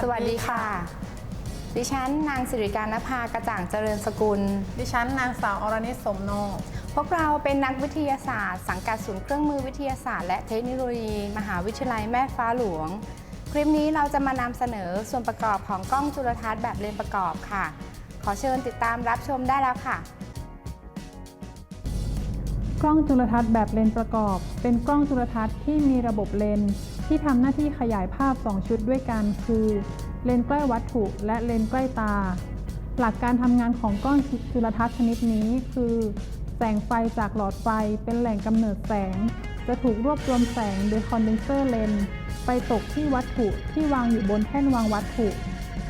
สดีค่ะ ดิฉันนางสิริการนภากระจ่างเจริญสกุล ดิฉันนางสาวอรณิตสมโนพวกเราเป็นนักวิทยาศาสตร์ สังกัดศูนย์เครื่องมือวิทยาศาสตร์และเทคโนโลยี มหาวิทยาลัยแม่ฟ้าหลวง คลิปนี้เราจะมานำเสนอส่วนประกอบของกล้องจุลทรรศน์แบบเลนส์ประกอบค่ะ ขอเชิญติดตามรับชมได้แล้วค่ะกล้องจุลทรรศน์แบบเลนส์ประกอบ เป็นกล้องจุลทรรศน์ที่มีระบบเลนส์ ที่ทำหน้าที่ขยายภาพ 2 ชุดด้วยกันคือเลนส์ใกล้วัตถุ และเลนส์ใกล้ตา หลักการทำงานของกล้องจุลทรรศน์ชนิดนี้คือ แสงไฟจากหลอดไฟเป็นแหล่งกำเนิดแสง จะถูกรวบรวมแสงโดยคอนเดนเซอร์เลนส์ไปตกที่วัตถุที่วางอยู่บนแท่นวางวัตถุ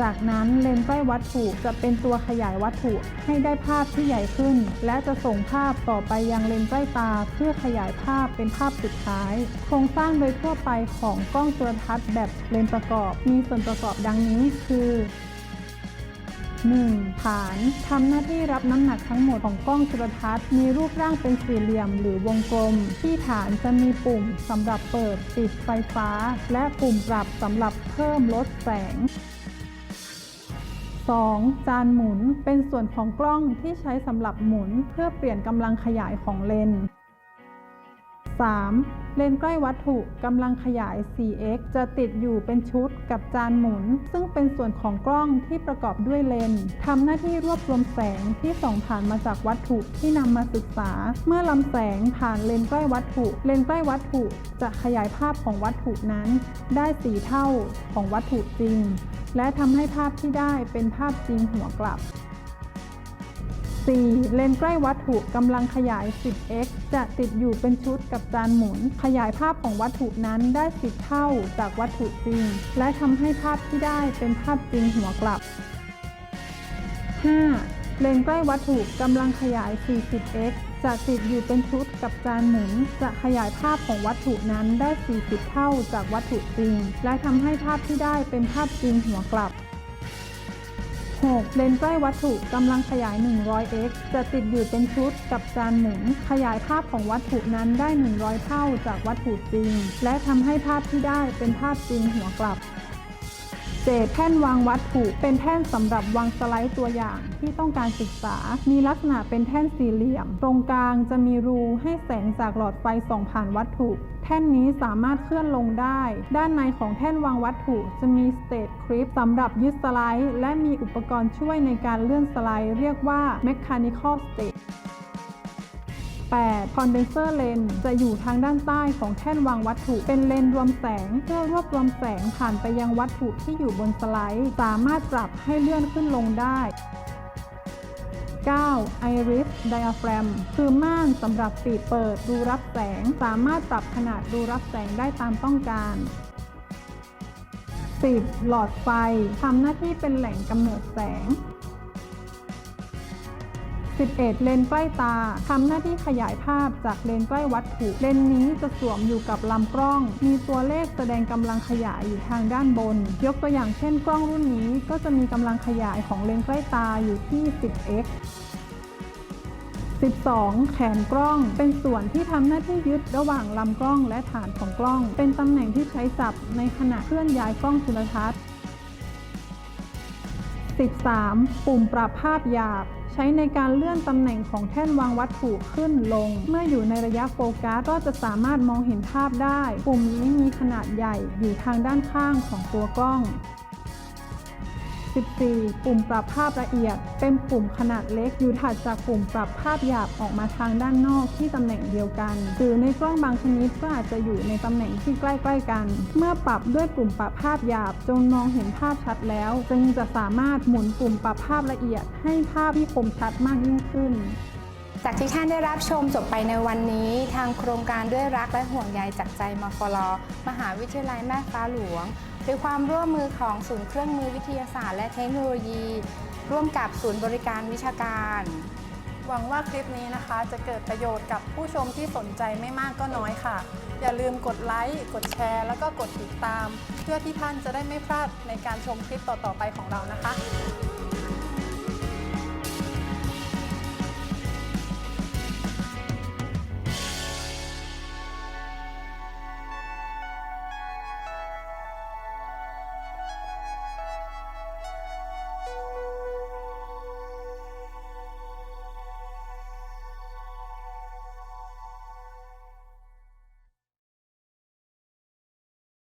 จากนั้นเลนส์ใกล้วัตถุจะเป็นตัวขยายวัตถุให้ได้ภาพที่ใหญ่ขึ้น และจะส่งภาพต่อไปยังเลนส์ใกล้ตา เพื่อขยายภาพเป็นภาพสุดท้าย โครงสร้างโดยทั่วไปของกล้องจุลทรรศน์แบบเลนส์ประกอบ มีส่วนประกอบดังนี้คือ 1. ฐานทำหน้าที่รับน้ำหนักทั้งหมดของกล้องจุลทรรศน์มีรูปร่างเป็นสี่เหลี่ยมหรือวงกลม ที่ฐานจะมีปุ่มสำหรับเปิดปิดไฟฟ้า และปุ่มปรับสำหรับเพิ่มลดแสง 2. จานหมุนเป็นส่วนของกล้องที่ใช้สำหรับหมุนเพื่อเปลี่ยนกำลังขยายของเลนส์ 3. เลนส์ใกล้วัตถุกำลังขยาย 4x จะติดอยู่เป็นชุดกับจานหมุน ซึ่งเป็นส่วนของกล้องที่ประกอบด้วยเลนส์ทำหน้าที่รวบรวมแสงที่ส่องผ่านมาจากวัตถุที่นำมาศึกษา เมื่อลำแสงผ่านเลนส์ใกล้วัตถุ เลนส์ใกล้วัตถุจะขยายภาพของวัตถุนั้น ได้สีเท่าของวัตถุจริง และทำให้ภาพที่ได้เป็นภาพจริงหัวกลับ 4. เลนส์ใกล้วัตถุกำลังขยาย 10x จะติดอยู่เป็นชุดกับจานหมุน ขยายภาพของวัตถุนั้นได้ 10 เท่าจากวัตถุจริง และทำให้ภาพที่ได้เป็นภาพจริงหัวกลับ 5. เลนส์ใกล้วัตถุกำลังขยาย 40x จะติดอยู่เป็นชุดกับจานหมุนจะขยายภาพของวัตถุนั้นได้ 40 เท่าจากวัตถุจริง และทำให้ภาพที่ได้เป็นภาพจริงหัวกลับ 6. เลนส์ใกล้วัตถุกำลังขยาย 100x จะติดอยู่เป็นชุดกับจานหมุนขยายภาพของวัตถุนั้นได้ 100 เท่าจากวัตถุจริง และทำให้ภาพที่ได้เป็นภาพจริงหัวกลับ เศษแท่นวางวัตถุ เป็นแท่นสำหรับวางสไลด์ตัวอย่างที่ต้องการศึกษา มีลักษณะเป็นแท่นสี่เหลี่ยม ตรงกลางจะมีรูให้แสงจากหลอดไฟส่องผ่านวัตถุ แท่นนี้สามารถเคลื่อนลงได้ ด้านในของแท่นวางวัตถุจะมีสเต c คลิปสำหรับยึดสไลด์ และมีอุปกรณ์ช่วยในการเลื่อนสไลด์ เรียกว่า Mechanical State 8. Condenser Lens จะอยู่ทางด้านใต้ของแท่นวางวัตถุ เป็นเลนรวมแสง เพื่อรวบรวมแสงผ่านไปยังวัตถุที่อยู่บนสไลด์ สามารถปรับให้เลื่อนขึ้นลงได้ 9. Iris Diaphragm คือม่านสำหรับปิดเปิดรูรับแสง สามารถปรับขนาดรูรับแสงได้ตามต้องการ 10. หลอดไฟทำหน้าที่เป็นแหล่งกำเนิดแสง 11 เลนใกล้ตาทำหน้าที่ขยายภาพจากเลนใกล้วัตถุเลนนี้จะสวมอยู่กับลำกล้อง มีตัวเลขแสดงกำลังขยายอยู่ทางด้านบน ยกตัวอย่างเช่นกล้องรุ่นนี้ก็จะมีกำลังขยายของเลนใกล้ตาอยู่ที่ 10x 12 แขนกล้อง เป็นส่วนที่ทำหน้าที่ยึดระหว่างลำกล้องและฐานของกล้อง เป็นตำแหน่งที่ใช้จับในขณะเคลื่อนย้ายกล้องจุลทรรศน์ 13. ปุ่มปรับภาพหยาบ ใช้ในการเลื่อนตำแหน่งของแท่นวางวัตถุขึ้นลง เมื่ออยู่ในระยะโฟกัสก็จะสามารถมองเห็นภาพได้ ปุ่มนี้มีขนาดใหญ่อยู่ทางด้านข้างของตัวกล้อง 14. ปุ่มปรับภาพละเอียด เป็นปุ่มขนาดเล็ก อยู่ถัดจากปุ่มปรับภาพหยาบออกมาทางด้านนอกที่ตำแหน่งเดียวกัน หรือในกล้องบางชนิดก็อาจจะอยู่ในตำแหน่งที่ใกล้ ๆ กัน เมื่อปรับด้วยปุ่มปรับภาพหยาบจนมองเห็นภาพชัดแล้ว จึงจะสามารถหมุนปุ่มปรับภาพละเอียด ให้ภาพที่คมชัดมากยิ่งขึ้นจากที่ท่านได้รับชมจบไปในวันนี้ ทางโครงการด้วยรักและห่วงใยจากใจมฟลมหาวิทยาลัยแม่ฟ้าหลวง โดยความร่วมมือของศูนย์เครื่องมือวิทยาศาสตร์และเทคโนโลยี ร่วมกับศูนย์บริการวิชาการ หวังว่าคลิปนี้นะคะจะเกิดประโยชน์กับผู้ชมที่สนใจไม่มากก็น้อยค่ะ อย่าลืมกดไลค์ กดแชร์ แล้วก็กดติดตาม เพื่อที่ท่านจะได้ไม่พลาดในการชมคลิปต่อๆไปของเรานะคะ